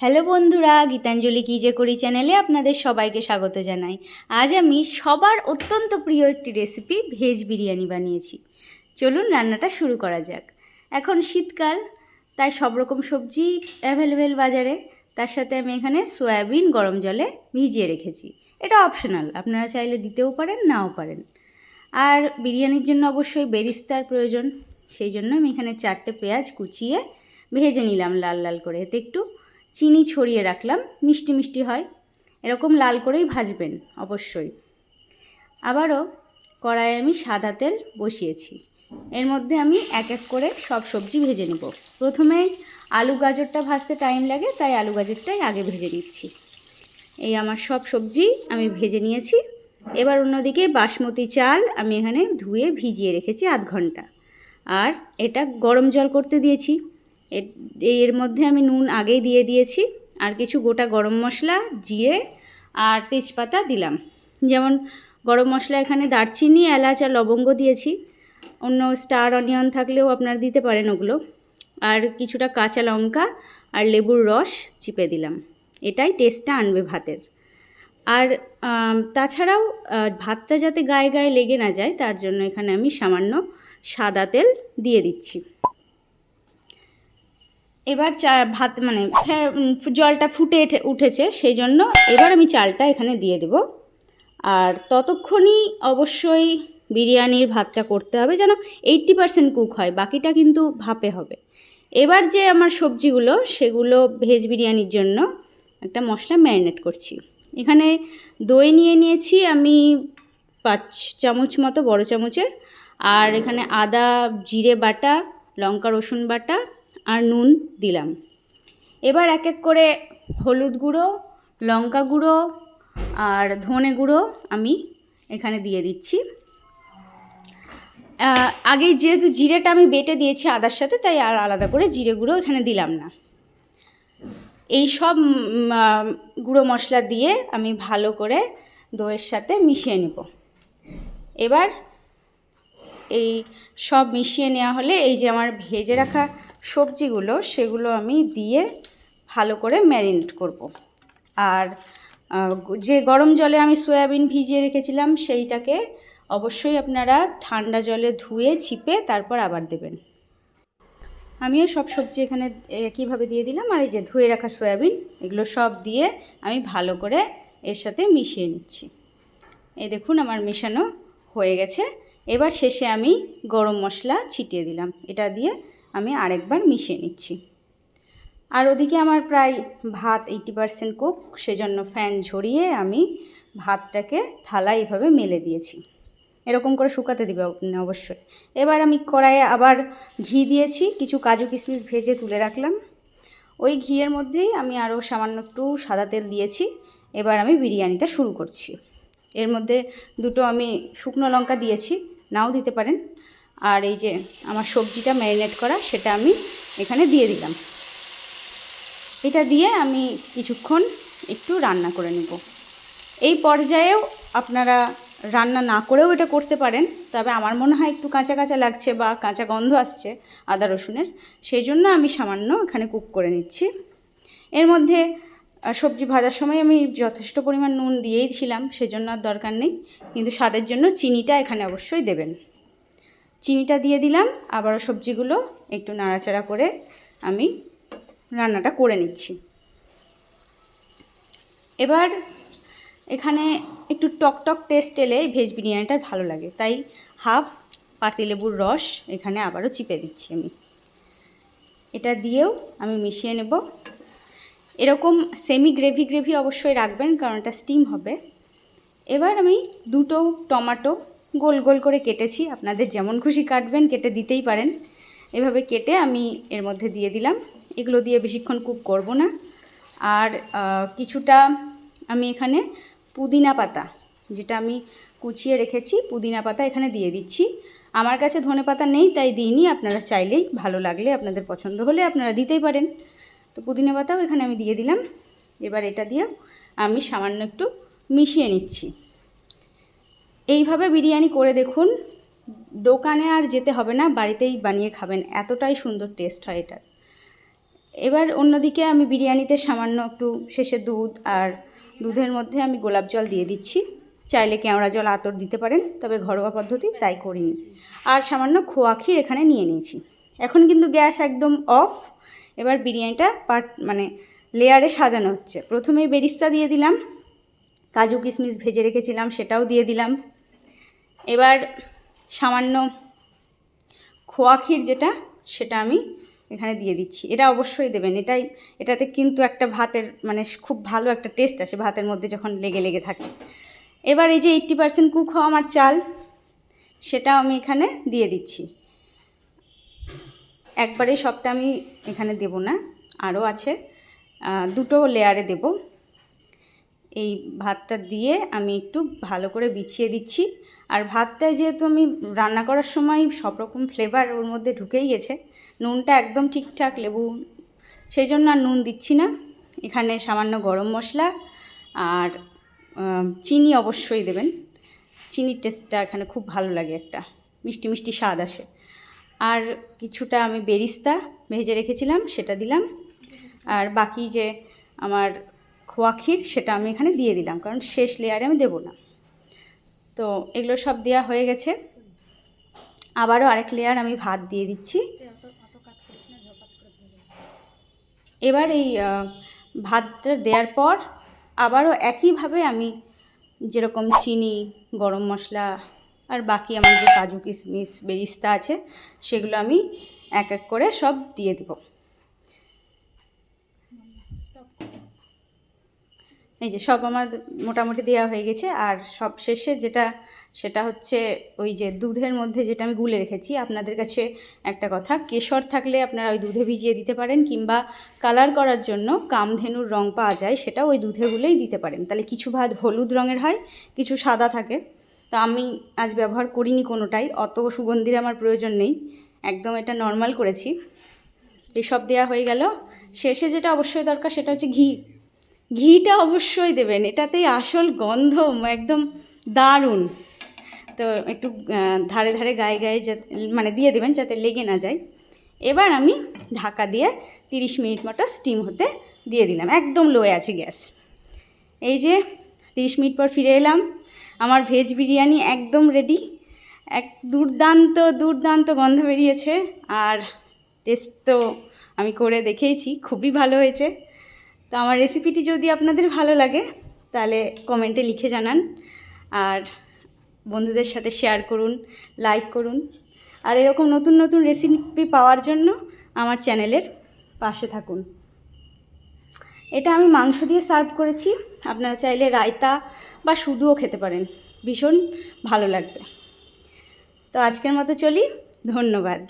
Hello বন্ধুরা, গীতাঞ্জলি কী যে করি চ্যানেলে আপনাদের সবাইকে স্বাগত জানাই। আজ আমি সবার অত্যন্ত প্রিয় একটি রেসিপি ভেজ বিরিয়ানি বানিয়েছি। চলুন রান্নাটা শুরু করা যাক। এখন শীতকাল, তাই সব রকম সবজি অ্যাভেলেবেল বাজারে। তার সাথে আমি এখানে সয়াবিন গরম জলে ভিজিয়ে রেখেছি। এটা অপশনাল আপনারা চাইলে দিতেও পারেন, নাও পারেন। আর বিরিয়ানির জন্য অবশ্যই বেরিস্তার প্রয়োজন। সেই জন্য আমি এখানে চারটে পেঁয়াজ কুচিয়ে ভেজে নিলাম লাল লাল করে। এতে একটু চিনি ছড়িয়ে রাখলাম, মিষ্টি মিষ্টি হয়। এরকম লাল করেই ভাজবেন, অবশ্যই। আবারও কড়াইয়ে আমি সাদা তেল বসিয়েছি। এর মধ্যে আমি এক এক করে সব সবজি ভেজে নেব। প্রথমে আলু গাজরটা ভাজতে টাইম লাগে, তাই আলু গাজরটাই আগে ভেজে নিচ্ছি। এই আমার সব সবজি আমি ভেজে নিয়েছি। এবার অন্যদিকে বাসমতি চাল আমি এখানে ধুয়ে ভিজিয়ে রেখেছি আধ ঘণ্টা। আর এটা গরম জল করতে দিয়েছি। এর- মধ্যে আমি নুন আগেই দিয়ে দিয়েছি, আর কিছু গোটা গরম মশলা, জিরে আর তেজপাতা দিলাম। যেমন গরম মশলা এখানে দারচিনি, এলাচ আর লবঙ্গ দিয়েছি। অন্য স্টার অনিয়ন থাকলেও আপনারা দিতে পারেন ওগুলো। আর কিছুটা কাঁচা লঙ্কা আর লেবুর রস চিপে দিলাম। এটাই টেস্টটা আনবে ভাতের। আর তাছাড়াও ভাতটা যাতে গায়ে গায়ে লেগে না যায়, তার জন্য এখানে আমি সামান্য সাদা তেল দিয়ে দিচ্ছি। এবার চা, ভাত মানে ফে- জলটা ফুটে উঠেছে, সেই জন্য এবার আমি চালটা এখানে দিয়ে দেব। আর ততক্ষণই অবশ্যই বিরিয়ানির ভাতটা করতে হবে যেন এইট্টি পারসেন্ট কুক হয়, বাকিটা কিন্তু ভাপে হবে। এবার যে আমার সবজিগুলো, সেগুলো ভেজ বিরিয়ানির জন্য একটা মশলা ম্যারিনেট করছি। এখানে দই নিয়ে নিয়েছি আমি পাঁচ চামচ মতো, বড় চামচের। আর এখানে আদা, জিরে বাটা, লঙ্কা, রসুন বাটা আর নুন দিলাম। এবার এক এক করে হলুদ গুঁড়ো, লঙ্কা গুঁড়ো আর ধনে গুঁড়ো আমি এখানে দিয়ে দিচ্ছি। আগে যেহেতু জিরেটা আমি বেটে দিয়েছি আদার সাথে, তাই আর আলাদা করে জিরে গুঁড়ো এখানে দিলাম না। এই সব গুঁড়ো মশলা দিয়ে আমি ভালো করে দইয়ের সাথে মিশিয়ে নেব। এবার এই সব মিশিয়ে নেওয়া হলে এই যে আমার ভেজে রাখা সবজিগুলো সেগুলো আমি দিয়ে ভালো করে ম্যারিনেট করব। আর যে গরম জলে আমি সয়াবিন ভিজিয়ে রেখেছিলাম সেইটাকে অবশ্যই আপনারা ঠান্ডা জলে ধুয়ে, ছিপে তারপর আবার দেবেন। আমিও সব সবজি এখানে একইভাবে দিয়ে দিলাম? আর এই যে ধুয়ে রাখা সয়াবিন, এগুলো সব দিয়ে আমি ভালো করে এর সাথে মিশিয়ে নিচ্ছি। এই দেখুন আমার মেশানো হয়ে গেছে। এবার শেষে আমি গরম মশলা ছিটিয়ে দিলাম। এটা দিয়ে আমি আরেকবার মিশিয়ে নিচ্ছি। আর ওদিকে আমার প্রায় ভাত এইটি পারসেন্ট কুক সেজন্য ফ্যান ঝরিয়ে আমি ভাতটাকে থালায় এভাবে মেলে দিয়েছি। এরকম করে শুকাতে দিবে অবশ্যই। এবার আমি কড়াইয়ে আবার ঘি দিয়েছি, কিছু কাজু কিশমিশ ভেজে তুলে রাখলাম। ওই ঘিয়ের মধ্যেই আমি আরও সামান্য একটু সাদা তেল দিয়েছি। এবার আমি বিরিয়ানিটা শুরু করছি। এর মধ্যে দুটো আমি শুকনো লঙ্কা দিয়েছি। নাও দিতে পারেন। আর এই যে আমার সবজিটা ম্যারিনেট করা, সেটা আমি এখানে দিয়ে দিলাম। এটা দিয়ে আমি কিছুক্ষণ একটু রান্না করে নেব। এই পর্যায়েও আপনারা রান্না না করেও এটা করতে পারেন, তবে আমার মনে হয় একটু কাঁচা কাঁচা লাগছে বা কাঁচা গন্ধ আসছে আদা রসুনের, সেই জন্য আমি সামান্য এখানে কুক করে নিচ্ছি। এর মধ্যে সবজি ভাজার সময় আমি যথেষ্ট পরিমাণ নুন দিয়েই ছিলাম, সেজন্য আর দরকার নেই, কিন্তু স্বাদের জন্য চিনিটা এখানে অবশ্যই দেবেন। চিনিটা দিয়ে দিলাম, আবারও সবজিগুলো একটু নাড়াচাড়া করে আমি রান্নাটা করে নিচ্ছি। এবার এখানে একটু টক টক টেস্ট এলে ভেজ বিরিয়ানিটা ভালো লাগে, তাই হাফ পাতিলেবুর রস এখানে আবারও চিপে দিচ্ছি আমি। এটা দিয়েও আমি মিশিয়ে নেব। এরকম সেমি গ্রেভি গ্রেভি অবশ্যই রাখবেন, কারণ এটা স্টিম হবে। এবার আমি দুটো টমাটো গোল গোল করে কেটেছি। আপনাদের যেমন খুশি কাটবেন, কেটে দিতেই পারেন। এভাবে কেটে আমি এর মধ্যে দিয়ে দিলাম। এগুলো দিয়ে বেশিক্ষণ কুক করব না। আর কিছুটা আমি এখানে পুদিনা পাতা, যেটা আমি কুচিয়ে রেখেছি, পুদিনা পাতা এখানে দিয়ে দিচ্ছি। আমার কাছে ধনে পাতা নেই, তাই দিইনি। আপনারা চাইলেই ভালো লাগলে, আপনাদের পছন্দ হলে আপনারা দিতেই পারেন। তো পুদিনা পাতাও এখানে আমি দিয়ে দিলাম। এবার এটা দিয়ে আমি সামান্য একটু মিশিয়ে নিচ্ছি। এইভাবে বিরিয়ানি করে দেখুন, দোকানে আর যেতে হবে না, বাড়িতেই বানিয়ে খাবেন, এতটাই সুন্দর টেস্ট হয় এটার। এবার অন্যদিকে আমি বিরিয়ানিতে সামান্য একটু শেষে দুধ আর দুধের মধ্যে আমি গোলাপ জল দিয়ে দিচ্ছি। চাইলে কেওড়া জল আতর দিতে পারেন, তবে ঘরোয়া পদ্ধতি তাই করিনি। আর সামান্য খোয়া ক্ষীর এখানে নিয়ে নিয়েছি। এখন কিন্তু গ্যাস একদম অফ। এবার বিরিয়ানিটা পার্ট মানে লেয়ারে সাজানো হচ্ছে। প্রথমে বেরিস্তা দিয়ে দিলাম, কাজু কিশমিশ ভেজে রেখেছিলাম, সেটাও দিয়ে দিলাম। এবার সামান্য খোয়া ক্ষীর যেটা, সেটা আমি এখানে দিয়ে দিচ্ছি। এটা অবশ্যই দেবেন। এটাই, এটাতে কিন্তু একটা ভাতের মানে খুব ভালো একটা টেস্ট আসে ভাতের মধ্যে যখন লেগে লেগে থাকে। এবার এই যে এইট্টি পার্সেন্ট কুক হওয়া আমার চাল সেটা আমি এখানে দিয়ে দিচ্ছি। একবারে সবটা আমি এখানে দেব না। আরও আছে। দুটো লেয়ারে দেব। এই ভাতটা দিয়ে আমি একটু ভালো করে বিছিয়ে দিচ্ছি। আর ভাতটায় যেহেতু আমি রান্না করার সময় সব রকম ফ্লেভার ওর মধ্যে ঢুকেই গেছে, নুনটা একদম ঠিকঠাক লেবু সেই জন্য আর নুন দিচ্ছি না। এখানে সামান্য গরম মশলা আর চিনি অবশ্যই দেবেন। চিনির টেস্টটা এখানে খুব ভালো লাগে একটা, মিষ্টি মিষ্টি স্বাদ আসে। আর কিছুটা আমি বেরিস্তা ভেজে রেখেছিলাম, সেটা দিলাম। আর বাকি যে আমার খোয়া ক্ষীর সেটা আমি এখানে দিয়ে দিলাম, কারণ শেষ লেয়ারে আমি দেবো না। তো এগুলো সব দেওয়া হয়ে গেছে। আবারও আরেক লেয়ার আমি ভাত দিয়ে দিচ্ছি। এবার এই ভাতটা দেওয়ার পর আবারও একইভাবে আমি যেরকম চিনি, গরম মশলা আর বাকি আমার যে কাজু কিশমিশ বেরিস্তা আছে, সেগুলো আমি এক এক করে সব দিয়ে দেব। এই যে সব আমার মোটামুটি দেওয়া হয়ে গেছে। আর সব শেষে যেটা, সেটা হচ্ছে ওই যে দুধের মধ্যে যেটা আমি গুলে রেখেছি, আপনাদের কাছে একটা কথা, কেশর থাকলে আপনারা ওই দুধে ভিজিয়ে দিতে পারেন কিংবা কালার করার জন্য কামধেনুর রং পাওয়া যায়, সেটা ওই দুধে গুলেই দিতে পারেন। তাহলে কিছু ভাত হলুদ রঙের হয়, কিছু সাদা থাকে। তা আমি আজ ব্যবহার করিনি কোনোটাই, অত সুগন্ধির আমার প্রয়োজন নেই। একদম এটা নর্মাল করেছি। এসব দেওয়া হয়ে গেল। শেষে যেটা অবশ্যই দরকার, সেটা হচ্ছে ঘি। ঘিটা অবশ্যই দেবেন, এটাতেই আসল গন্ধ একদম দারুণ। তো একটু ধারে ধারে গায়ে গায়ে যাতে মানে দিয়ে দেবেন যাতে লেগে না যায়। এবার আমি ঢাকা দিয়ে তিরিশ মিনিট মতো স্টিম হতে দিয়ে দিলাম, একদম লোয়ে আছে গ্যাস। এই যে তিরিশ মিনিট পর ফিরে এলাম, আমার ভেজ বিরিয়ানি একদম রেডি এক দুর্দান্ত দুর্দান্ত গন্ধ বেরিয়েছে, আর টেস্ট তো আমি করে দেখেইছি, খুবই ভালো হয়েছে। তো আমার রেসিপিটি যদি আপনাদের ভালো লাগে, তাহলে কমেন্টে লিখে জানান। আর বন্ধুদের সাথে শেয়ার করুন লাইক করুন। আর এরকম নতুন নতুন রেসিপি পাওয়ার জন্য আমার চ্যানেলের পাশে থাকুন। এটা আমি মাংস দিয়ে সার্ভ করেছি। আপনারা চাইলে রায়তা বা শুধুও খেতে পারেন। ভীষণ ভালো লাগবে। তো আজকের মতো চলি। ধন্যবাদ।